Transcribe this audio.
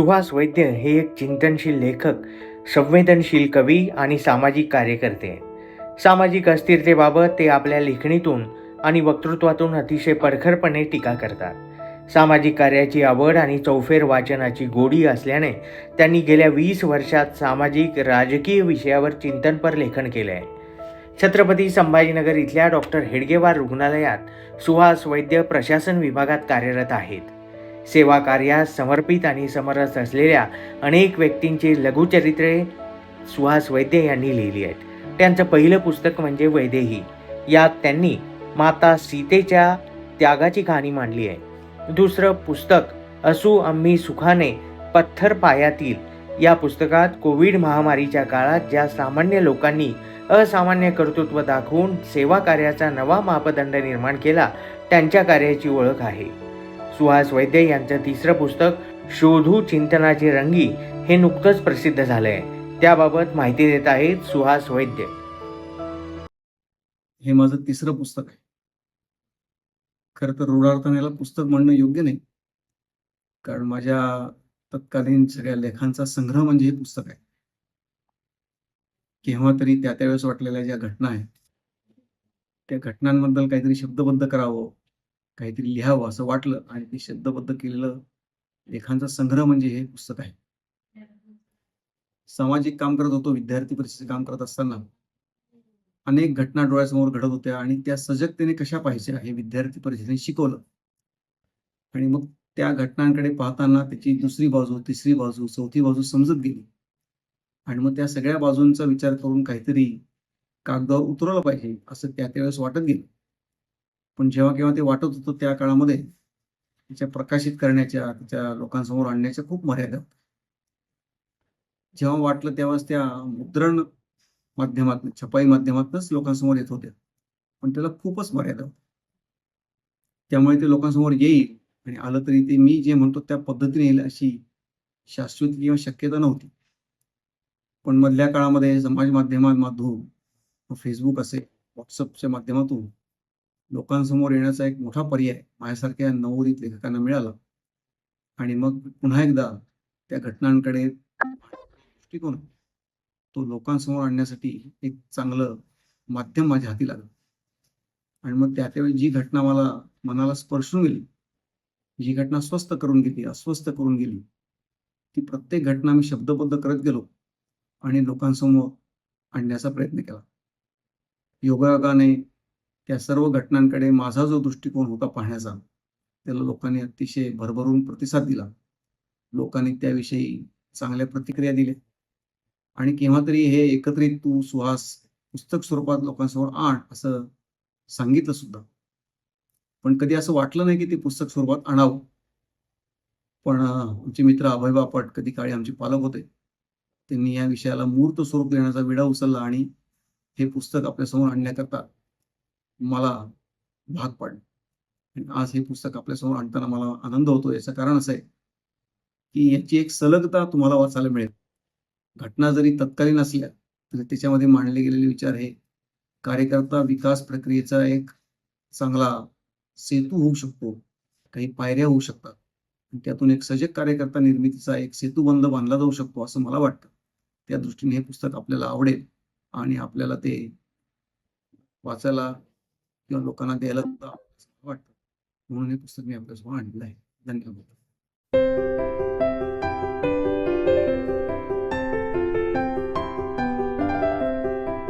सुहास वैद्य हे एक चिंतनशील लेखक संवेदनशील कवी आणि सामाजिक कार्यकर्ते. सामाजिक अस्थिरतेबाबत ते आपल्या लेखणीतून आणि वक्तृत्वातून अतिशय परखरपणे टीका करतात. सामाजिक कार्याची आवड आणि चौफेर वाचनाची गोडी असल्याने त्यांनी गेल्या वीस वर्षात सामाजिक राजकीय विषयावर चिंतनपर लेखन केले आहे छत्रपती संभाजीनगर इथल्या डॉक्टर हेडगेवार रुग्णालयात सुहास वैद्य प्रशासन विभागात कार्यरत आहेत. सेवा कार्यास समर्पित आणि समरस असलेल्या अनेक व्यक्तींची लघुचरित्रे सुहास वैद्य यांनी लिहिली आहेत. त्यांचं पहिलं पुस्तक म्हणजे वैदेही. यात त्यांनी माता सीतेच्या त्यागाची कहाणी मांडली आहे. दुसरं पुस्तक असू आम्ही सुखाने पत्थर पायातील या पुस्तकात कोविड महामारीच्या काळात ज्या सामान्य लोकांनी असामान्य कर्तृत्व दाखवून सेवा कार्याचा नवा मापदंड निर्माण केला त्यांच्या कार्याची ओळख आहे. सुहास वैद्य यांचं तिसरं पुस्तक शोधू चिंतनाची रंगी हे नुकतंच प्रसिद्ध झालंय. त्याबाबत माहिती देत आहेत सुहास वैद्य. हे माझं तिसरं पुस्तक आहे. खरं तर रूढार्थाने याला पुस्तक म्हणणं योग्य नाही. कारण माझ्या तत्कालीन सगळ्या लेखांचा संग्रह म्हणजे हे पुस्तक आहे. केव्हा तरी त्या त्यावेळेस वाटलेल्या ज्या घटना आहेत त्या घटनांबद्दल काहीतरी शब्दबद्ध करावं काहीतरी लिहावं असं वाटलं आणि ते शब्दबद्ध केलेलं लेखांचा संग्रह म्हणजे हे पुस्तक आहे. सामाजिक काम करत होतो विद्यार्थी परिषदेचे काम करत असताना अनेक घटना डोळ्यासमोर घडत होत्या आणि त्या सजगतेने कशा पाहिजे हे विद्यार्थी परिषदेने शिकवलं. आणि मग त्या घटनांकडे पाहताना त्याची दुसरी बाजू तिसरी बाजू चौथी बाजू समजत गेली. आणि मग त्या सगळ्या बाजूंचा विचार करून काहीतरी कागदावर उतरवलं पाहिजे असं त्या त्यावेळेस वाटत गेलं. पण जेव्हा केव्हा ते वाटत होतं त्या काळामध्ये त्याच्या प्रकाशित करण्याच्या त्याच्या लोकांसमोर आणण्याच्या खूप मर्यादा जेव्हा वाटलं तेव्हाच त्या मुद्रण माध्यमात छपाई माध्यमातूनच लोकांसमोर येत होत्या. पण त्याला खूपच मर्यादा होत्या. त्यामुळे ते लोकांसमोर येईल आणि आलं तरी ते मी जे म्हणतो त्या पद्धतीने येईल अशी शाश्वत किंवा शक्यता नव्हती. पण मधल्या काळामध्ये समाज माध्यमांमधून फेसबुक असेल व्हॉट्सअपच्या माध्यमातून लोकांसमोर येण्याचा एक मोठा पर्याय माझ्यासारख्या नवोदित लेखकांना मिळाला. आणि मग पुन्हा एकदा त्या घटनांकडे दृष्टिकोन तो लोकांसमोर आणण्यासाठी एक चांगलं माध्यम माझ्या हाती लागलं. आणि मग त्या त्यावेळी जी घटना मला मनाला स्पर्शून गेली जी घटना स्वस्थ करून गेली अस्वस्थ करून गेली ती प्रत्येक घटना मी शब्दबद्ध करत गेलो आणि लोकांसमोर आणण्याचा प्रयत्न केला. योगायोगाने त्या सर्व घटनांकडे माझा जो दृष्टिकोन होता पाहण्याचा त्याला लोकांनी अतिशय भरभरून प्रतिसाद दिला. लोकांनी त्याविषयी चांगल्या प्रतिक्रिया दिल्या. आणि केव्हा तरी हे एकत्रित तू सुहास पुस्तक स्वरूपात लोकांसमोर आण असं सांगितलं सुद्धा. पण कधी असं वाटलं नाही की ते पुस्तक स्वरूपात आणावं. पण आमचे मित्र अभय बापट कधी काळी आमचे पालक होते. त्यांनी या विषयाला मूर्त स्वरूप देण्याचा विडा उचलला आणि हे पुस्तक आपल्यासमोर आणण्याकरता मला भाग पाडलं. आणि आज हे पुस्तक आपल्यासमोर आणताना मला आनंद होतो. याचं कारण असं आहे की याची एक सलगता तुम्हाला वाचायला मिळेल. घटना जरी तत्कालीन असल्या तरी त्याच्यामध्ये मांडले गेलेले विचार हे कार्यकर्ता विकास प्रक्रियेचा एक चांगला सेतू होऊ शकतो. काही पायऱ्या होऊ शकतात. त्यातून एक सजग कार्यकर्ता निर्मितीचा एक सेतूबंध बांधला जाऊ शकतो असं मला वाटतं. त्या दृष्टीने हे पुस्तक आपल्याला आवडेल आणि आपल्याला ते वाचायला किंवा लोकांना द्यायला वाटतं. म्हणून हे पुस्तक मी आपल्यासमोर आणलं आहे धन्यवाद.